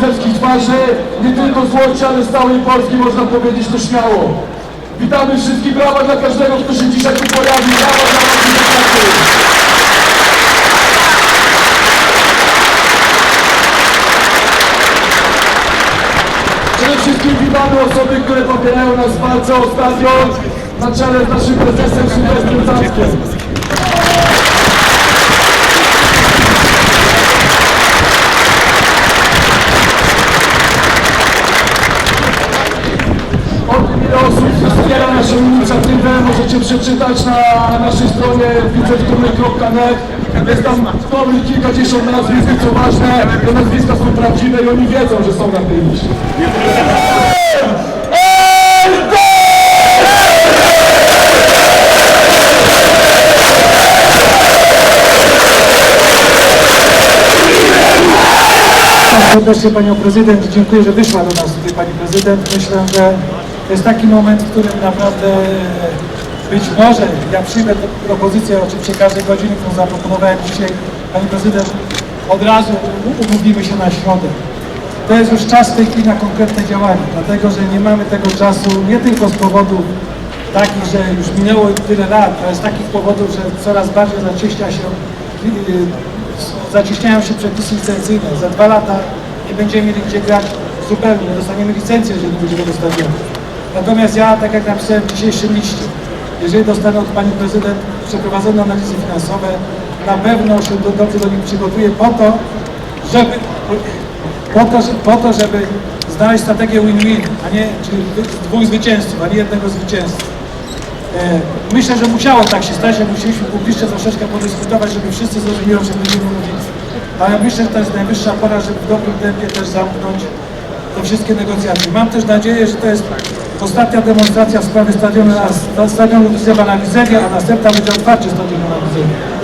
kibicerskich twarzy, nie tylko z ale z całej Polski, można powiedzieć to śmiało. Witamy wszystkich, brawa dla każdego, kto się dzisiaj tu pojawił, brawa dla naszych. Przede wszystkim witamy osoby, które popierają nas w walce o stadion na czele z naszym prezesem Sylwestrem Zackiem. Naszą inicjatywę możecie przeczytać na naszej stronie widzewturny.net Jest tam dobrych kilkadziesiąt nazwisk, co ważne, te nazwiska są prawdziwe i oni wiedzą, że są na tej liście. serdecznie Panią Prezydent. Dziękuję, że wyszła do nas tutaj Pani Prezydent. Myślę, że to jest taki moment, w którym naprawdę e, być może ja przyjmę propozycję, oczywiście każdej godziny, którą zaproponowałem dzisiaj Pani Prezydent, od razu umówimy się na środę. To jest już czas w tej chwili na konkretne działania, dlatego że nie mamy tego czasu nie tylko z powodów takich, że już minęło tyle lat, ale z takich powodów, że coraz bardziej zacieśnia się yy, zacieśniają się przepisy licencyjne. Za dwa lata nie będziemy mieli gdzie grać zupełnie, nie dostaniemy licencji, jeżeli będziemy do stadionu. Natomiast ja, tak jak napisałem w dzisiejszym liście, jeżeli dostanę od Pani Prezydent przeprowadzone analizy finansowe, na pewno się do, dobrze do nich przygotuję po to, żeby, po to, po to, żeby znaleźć strategię win-win, a nie czyli dwóch zwycięzców, a nie jednego zwycięzcy. E, Myślę, że musiało tak się stać, że musieliśmy publicznie troszeczkę podyskutować, żeby wszyscy zrozumieli, o czym będziemy mówić. Ale myślę, że to jest najwyższa pora, żeby w dobrym tempie też zamknąć te wszystkie negocjacje. Mam też nadzieję, że to jest ostatnia demonstracja w sprawie stadionu, stadionu Józefa na Widzewie, a następna będzie otwarcie stadionu na Widzewie.